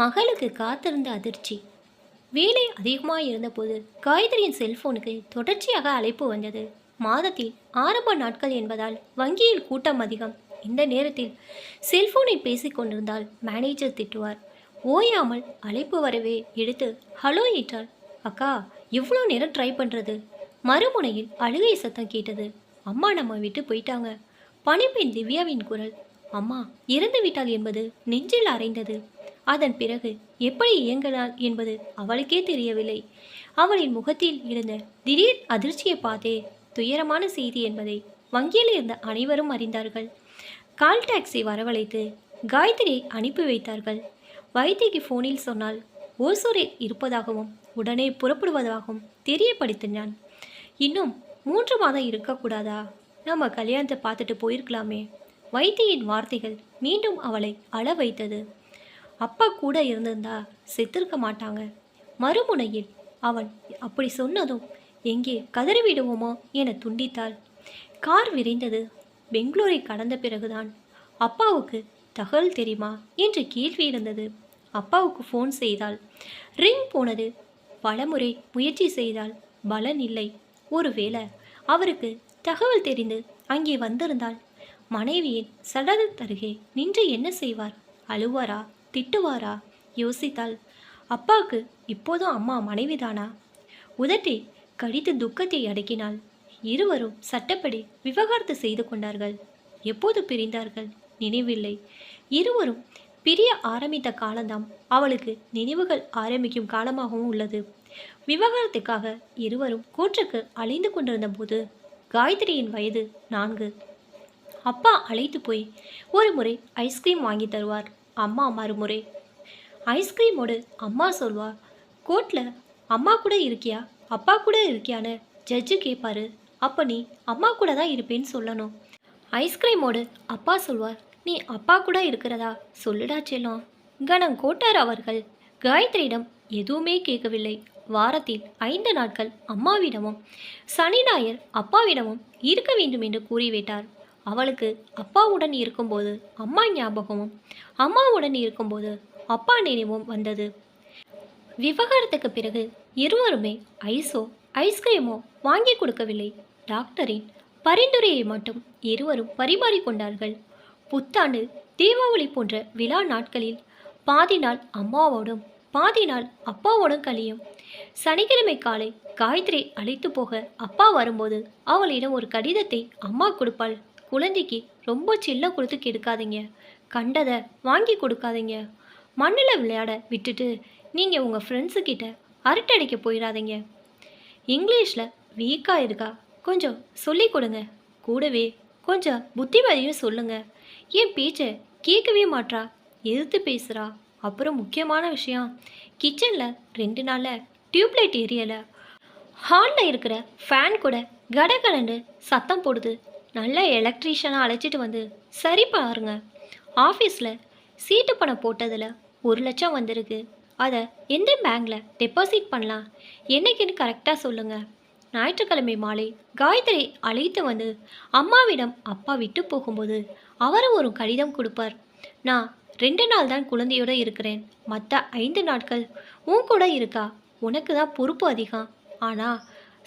மகளுக்கு காத்திருந்த அதிர்ச்சி. வேலை அதிகமாக இருந்தபோது காயத்ரியின் செல்போனுக்கு தொடர்ச்சியாக அழைப்பு வந்தது. மாதத்தில் ஆரம்ப நாட்கள் என்பதால் வங்கியில் கூட்டம் அதிகம். இந்த நேரத்தில் செல்போனை பேசிக் கொண்டிருந்தால் மேனேஜர் திட்டுவார். ஓயாமல் அழைப்பு வரவே எடுத்து ஹலோ என்றாள் அக்கா இவ்வளோ நேரம் ட்ரை பண்ணுறது மறுமுனையில் அழுகை சத்தம் கேட்டது. அம்மா நம்ம விட்டு போயிட்டாங்க. பணிப்பெண் திவ்யாவின் குரல் அம்மா இறந்து விட்டாள் என்பது நெஞ்சில் அறைந்தது அதன் பிறகு எப்படி இயங்கினாள் என்பது அவளுக்கே தெரியவில்லை. அவளின் முகத்தில் இருந்த திடீர் அதிர்ச்சியை பார்த்தே துயரமான செய்தி என்பதை வங்கியில் இருந்த அனைவரும் அறிந்தார்கள். கால் டாக்ஸி வரவழைத்து காயத்ரியை அனுப்பி வைத்தார்கள். வைத்திக்கு ஃபோனில் சொன்னால் ஓசூரில் இருப்பதாகவும் உடனே புறப்படுவதாகவும் தெரியப்படுத்தினான். இன்னும் மூன்று மாதம் இருக்கக்கூடாதா? நம்ம கல்யாணத்தை பார்த்துட்டு போயிருக்கலாமே. வைத்தியின் வார்த்தைகள் மீண்டும் அவளை அள வைத்தது அப்பா கூட இருந்திருந்தா செத்திருக்க மாட்டாங்க. மறுமுனையில் அவன் அப்படி சொன்னதும் எங்கே கதறிவிடுவோமோ என துண்டித்தாள். கார் விரைந்தது. பெங்களூரை கடந்த பிறகுதான். அப்பாவுக்கு தகவல் தெரியுமா? என்று கேள்வி இருந்தது அப்பாவுக்கு ஃபோன் செய்தாள். ரிங் போனது. பலமுறை முயற்சி செய்தால் பலன் இல்லை. ஒருவேளை அவருக்கு தகவல் தெரிந்து அங்கே வந்திருந்தால் மனைவியின் சடலத்தருகே நின்று என்ன செய்வார்? அழுவாரா? திட்டுவாரா? யோசித்தாள். அப்பாவுக்கு இப்போதும் அம்மா மனைவிதானா? உதட்டி கடித்து துக்கத்தை அடக்கினாள். இருவரும் சட்டப்படி விவகாரத்து செய்து கொண்டார்கள். எப்போது பிரிந்தார்கள்? நினைவில்லை. இருவரும் பிரிய ஆரம்பித்த காலம்தான். அவளுக்கு நினைவுகள் ஆரம்பிக்கும் காலமாகவும் உள்ளது. விவகாரத்துக்காக இருவரும் கூற்றுக்கு அழிந்து கொண்டிருந்த போது காயத்ரியின் வயது நான்கு. அப்பா அழைத்து போய் ஒரு முறை ஐஸ்கிரீம் வாங்கி தருவார். அம்மா மறுமுறை. ஐஸ்கிரீமோடு அம்மா சொல்வார் கோர்ட்டில் அம்மா கூட இருக்கியா? அப்பா கூட இருக்கியான்னு ஜட்ஜு கேட்பாரு அப்போ நீ அம்மா கூட தான் இருப்பேன்னு சொல்லணும். ஐஸ்கிரீமோடு அப்பா சொல்வார் நீ அப்பா கூட இருக்கிறதா? சொல்லுடா செல்லம். கணம் கோட்டார் அவர்கள் காயத்ரியிடம் எதுவுமே கேட்கவில்லை. வாரத்தில் ஐந்து நாட்கள் அம்மாவிடமும் சனி ஞாயிறு அப்பாவிடமும் இருக்க வேண்டும் என்று கூறிவிட்டார் அவளுக்கு அப்பாவுடன் இருக்கும்போது அம்மா ஞாபகமும் அம்மாவுடன் இருக்கும்போது அப்பா நினைவும் வந்தது. விவகாரத்துக்கு பிறகு இருவருமே ஐஸோ ஐஸ்கிரீமோ வாங்கி கொடுக்கவில்லை. டாக்டரின் பரிந்துரையை மட்டும் இருவரும் பரிமாறிக்கொண்டார்கள் புத்தாண்டு தீபாவளி போன்ற விழா நாட்களில் பாதி நாள் அம்மாவோடும் பாதி நாள் அப்பாவோடும் கழியும். சனிக்கிழமை காலை காயத்ரி அழைத்து போக அப்பா வரும்போது அவளிடம் ஒரு கடிதத்தை அம்மா கொடுப்பாள். குழந்தைக்கு ரொம்ப சில்ல கொடுத்து கெடுக்காதீங்க. கண்டதை வாங்கி கொடுக்காதீங்க. மண்ணில் விளையாட விட்டுட்டு நீங்கள் உங்கள் ஃப்ரெண்ட்ஸுக்கிட்ட அரட்டடிக்க போயிடாதீங்க இங்கிலீஷில் வீக்காக இருக்கா? கொஞ்சம் சொல்லி கொடுங்க. கூடவே கொஞ்சம் புத்திமதியும் சொல்லுங்கள் என் பேச்சை கேட்கவே மாட்றா. எதிர்த்து பேசுகிறா அப்புறம் முக்கியமான விஷயம் கிச்சனில் ரெண்டு நாளில் டியூப்லைட் எரியலை. ஹாலில் இருக்கிற ஃபேன் கூட கடகடன்னு சத்தம் போடுது. நல்ல எலக்ட்ரீஷியனை அழைச்சிட்டு வந்து சரி பாருங்க ஆஃபீஸில் சீட்டு பணம் போட்டதில் ஒரு லட்சம் வந்திருக்கு. அதை எந்த பேங்க்கில் டெபாசிட் பண்ணலாம்? என்னைக்குன்னு கரெக்டாக சொல்லுங்கள் ஞாயிற்றுக்கிழமை மாலை காயத்ரி அழைத்து வந்து அம்மாவிடம் அப்பா விட்டு போகும்போது அவர் ஒரு கடிதம் கொடுப்பார். நான் ரெண்டு நாள் தான் குழந்தையோட இருக்கிறேன். மற்ற ஐந்து நாட்கள் உன் கூட இருக்கா? உனக்கு தான் பொறுப்பு அதிகம். ஆனால்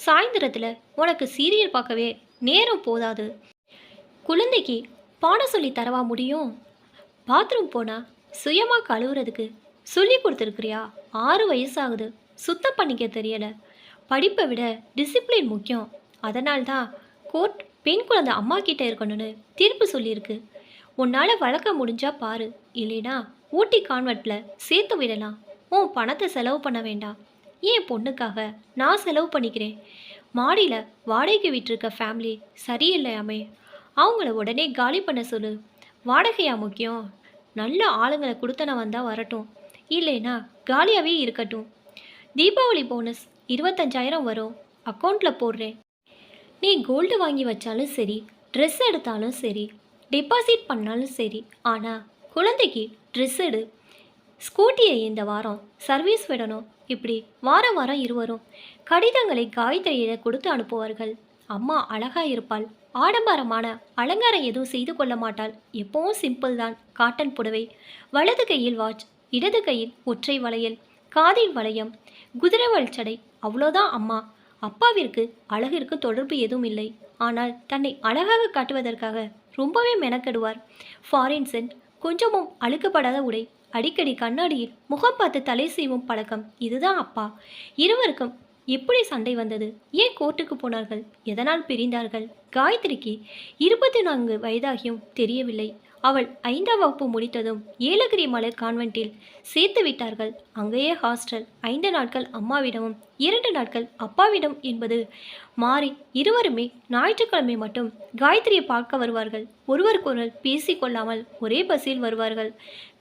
சாயந்தரத்தில் உனக்கு சீரியல் பார்க்கவே நேரம் போதாது. குழந்தைக்கு பாடம் சொல்லி தரவா முடியும்? பாத்ரூம் போனால் சுயமாக கழுவுறதுக்கு சொல்லி கொடுத்துருக்குறியா? ஆறு வயசாகுது. சுத்தம் பண்ணிக்க தெரியலை. படிப்பை விட டிசிப்ளின் முக்கியம். அதனால்தான் கோர்ட் பெண் குழந்தை அம்மா கிட்ட இருக்கணும்னு தீர்ப்பு சொல்லியிருக்கு. உன்னால் வளர்க்க முடிஞ்சா பாரு. இல்லைனா ஊட்டி கான்வெர்ட்டில் சேர்த்து விடலாம். உன் பணத்தை செலவு பண்ண வேண்டாம். ஏன் பொண்ணுக்காக நான் செலவு பண்ணிக்கிறேன்? மாடியில் வாடகைக்கு விட்டிருக்க ஃபேமிலி சரியில்லையாமே அவங்கள உடனே காலி பண்ண சொல்லு. வாடகையா முக்கியம்? நல்ல ஆளுங்களை கொடுத்தன வந்தால் வரட்டும். இல்லைனா காலியாகவே இருக்கட்டும். தீபாவளி போனஸ் இருபத்தஞ்சாயிரம் வரும். அக்கௌண்ட்டில் போடுறேன். நீ கோல்டு வாங்கி வச்சாலும் சரி ட்ரெஸ் எடுத்தாலும் சரி டெபாசிட் பண்ணாலும் சரி. ஆனால் குழந்தைக்கு ட்ரெஸ் எடு. ஸ்கூட்டியை இந்த வாரம் சர்வீஸ் விடணும். இப்படி வாரம் வாரம் இருவரும் கடிதங்களை காயத்ரியிட கொடுத்து அனுப்புவார்கள். அம்மா அழகா இருப்பாள். ஆடம்பரமான அலங்காரம் எதுவும் செய்து கொள்ள மாட்டாள். எப்பவும் சிம்பிள் தான். காட்டன் புடவை வலது கையில் வாட்ச் இடது கையில் ஒற்றை வளையல் காதில் வளையம் குதிரைவால் சடை. அவ்வளோதான் அம்மா. அப்பாவிற்கு அழகிற்கு தொடர்பு எதுவும் இல்லை. ஆனால் தன்னை அழகாக காட்டுவதற்காக ரொம்பவே மெனக்கெடுவார். ஃபாரின் சென்ட் கொஞ்சமும் அழுக்கப்படாத உடை. அடிக்கடி கண்ணாடியில் முகம் பார்த்து தலை செய்வோம் பழக்கம் இதுதான் அப்பா. இருவருக்கும் எப்படி சண்டை வந்தது? ஏன் கோர்ட்டுக்கு போனார்கள்? எதனால் பிரிந்தார்கள்? காயத்ரிக்கு இருபத்தி நான்கு வயதாகியும் தெரியவில்லை. அவள் ஐந்தாம் வகுப்பு முடித்ததும் ஏலகிரி மலை கான்வென்ட்டில் சேர்த்து விட்டார்கள். அங்கேயே ஹாஸ்டல். ஐந்து நாட்கள் அம்மாவிடமும் இரண்டு நாட்கள் அப்பாவிடம் என்பது மாறி இருவருமே ஞாயிற்றுக்கிழமை மட்டும் காயத்ரியை பார்க்க வருவார்கள். ஒருவருக்கொருவர் பேசிக்கொள்ளாமல் ஒரே பஸ்ஸில் வருவார்கள்.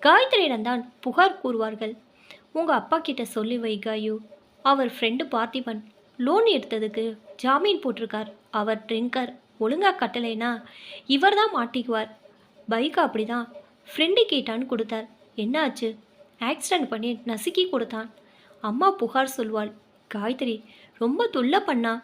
காயத்ரியிடம்தான் புகார் கூறுவார்கள். உங்கள் அப்பா கிட்ட சொல்லி வை காயு. அவர் ஃப்ரெண்டு பார்த்திபன். லோன் எடுத்ததுக்கு ஜாமீன் போட்டிருக்கார். அவர் ட்ரிங்கர் ஒழுங்காக கட்டலைனா இவர் தான் மாட்டிக்குவார். பைக் அப்படி தான் ஃப்ரெண்டு கேட்டான்னு கொடுத்தார். என்னாச்சு? ஆக்சிடெண்ட் பண்ணி நசுக்கி கொடுத்தான். அம்மா புகார் சொல்வாள். காயத்ரி ரொம்ப தொல்லை பண்ணா.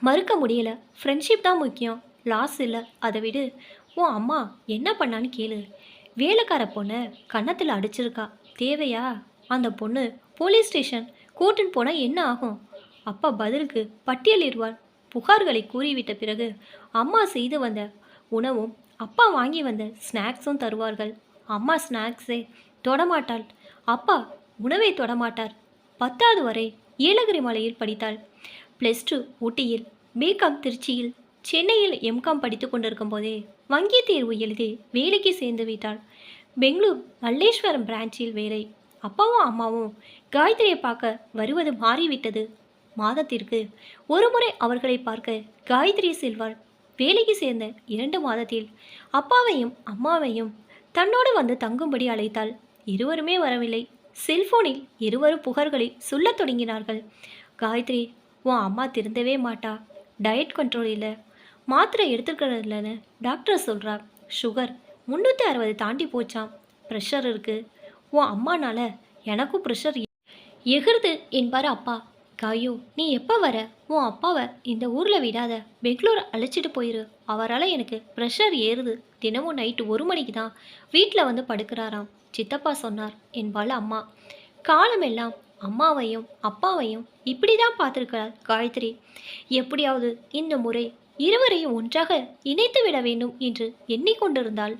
மறுக்க முடியல. ஃப்ரெண்ட்ஷிப் தான் முக்கியம். லாஸ் இல்லை. அதை விடு. உன் அம்மா என்ன பண்ணான்னு கேளு. வேலைக்கார பொண்ணை கன்னத்தில் அடிச்சிருக்கா. தேவையா? அந்த பொண்ணு போலீஸ் ஸ்டேஷன் கோர்ட்டுன்னு போனால் என்ன ஆகும்? அப்பா பதிலுக்கு பட்டியலிடுவாள் புகார்களை கூறிவிட்ட பிறகு அம்மா செய்து வந்த உணவும் அப்பா வாங்கி வந்த ஸ்நாக்ஸும் தருவார்கள். அம்மா ஸ்நாக்ஸே தொடமாட்டாள். அப்பா உணவை தொடமாட்டார். பத்தாவது வரை ஏலகிரி மலையில் படித்தாள். ப்ளஸ் டூ ஊட்டியில் பிகாம் திருச்சியில் சென்னையில் எம்காம் படித்து கொண்டிருக்கும் போதே வங்கி தேர்வு எழுதி வேலைக்கு சேர்ந்து விட்டாள் பெங்களூர் மல்லேஸ்வரம் பிரான்ச்சில் வேலை. அப்பாவும் அம்மாவும் காயத்ரியை பார்க்க வருவது மாறிவிட்டது. மாதத்திற்கு ஒருமுறை அவர்களை பார்க்க காயத்ரி செல்வாள். வேலைக்கு சேர்ந்த இரண்டு மாதத்தில் அப்பாவையும் அம்மாவையும் தன்னோடு வந்து தங்கும்படி அழைத்தாள். இருவருமே வரவில்லை. செல்போனில் இருவரும் புகார்களை சொல்லத் தொடங்கினார்கள். காயத்ரி உன் அம்மா திருந்தவே மாட்டா. டயட் கண்ட்ரோல் இல்லை. மாத்திரை எடுத்துக்கிறது இல்லைன்னு டாக்டர் சொல்கிறா சுகர் முந்நூற்றி அறுபது தாண்டி போச்சாம். ப்ரெஷர் இருக்குது உன் அம்மானால எனக்கும் ப்ரெஷர் எகிருது என்பார் அப்பா. காயு நீ எப்போ வர? உன் அப்பாவை இந்த ஊரில் விடாத. பெங்களூர் அழைச்சிட்டு போயிரு. அவரால் எனக்கு ப்ரெஷர் ஏறுது. தினமும் நைட்டு ஒரு மணிக்கு தான் வீட்டில் வந்து படுக்கிறாராம். சித்தப்பா சொன்னார் என்பாள் அம்மா. காலமெல்லாம் அம்மாவையும் அப்பாவையும் இப்படி தான் பார்த்துருக்கிறார் காயத்ரி. எப்படியாவது இந்த முறை இருவரையும் ஒன்றாக இணைத்து விட வேண்டும் என்று எண்ணிக்கொண்டிருந்தால்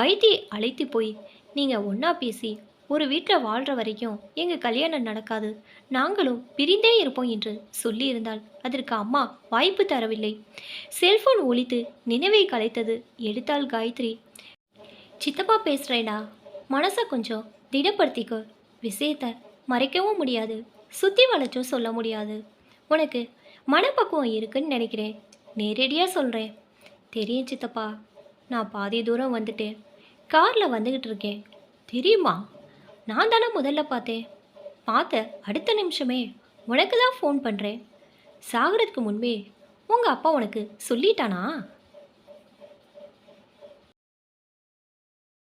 வைத்தியை அழைத்து போய் நீங்கள் ஒன்றா பேசி ஒரு வீட்டில் வாழ்கிற வரைக்கும் எங்கள் கல்யாணம் நடக்காது. நாங்களும் பிரிந்தே இருப்போம் என்று சொல்லியிருந்தால் அதற்கு அம்மா வாய்ப்பு தரவில்லை. செல்போன் ஒழித்து நினைவை கலைத்தது எடுத்தாள் காயத்ரி. சித்தப்பா பேசுகிறேடா மனசை கொஞ்சம் திடப்படுத்திக்கோ. விஷயத்தை மறைக்கவும் முடியாது. சுற்றி வளைச்சும் சொல்ல முடியாது. உனக்கு மனப்பக்குவம் இருக்குன்னு நினைக்கிறேன். நேரடியாக சொல்கிறேன் தெரியும் சித்தப்பா. நான் பாதி தூரம் வந்துட்டேன். காரில் வந்துக்கிட்டு இருக்கேன். தெரியுமா? நான் தானே முதல்ல பார்த்தேன். பார்த்த அடுத்த நிமிஷமே உனக்கு தான் ஃபோன் பண்ணுறேன் சாகிறதுக்கு முன்பே உங்கள் அப்பா உனக்கு சொல்லிட்டானா?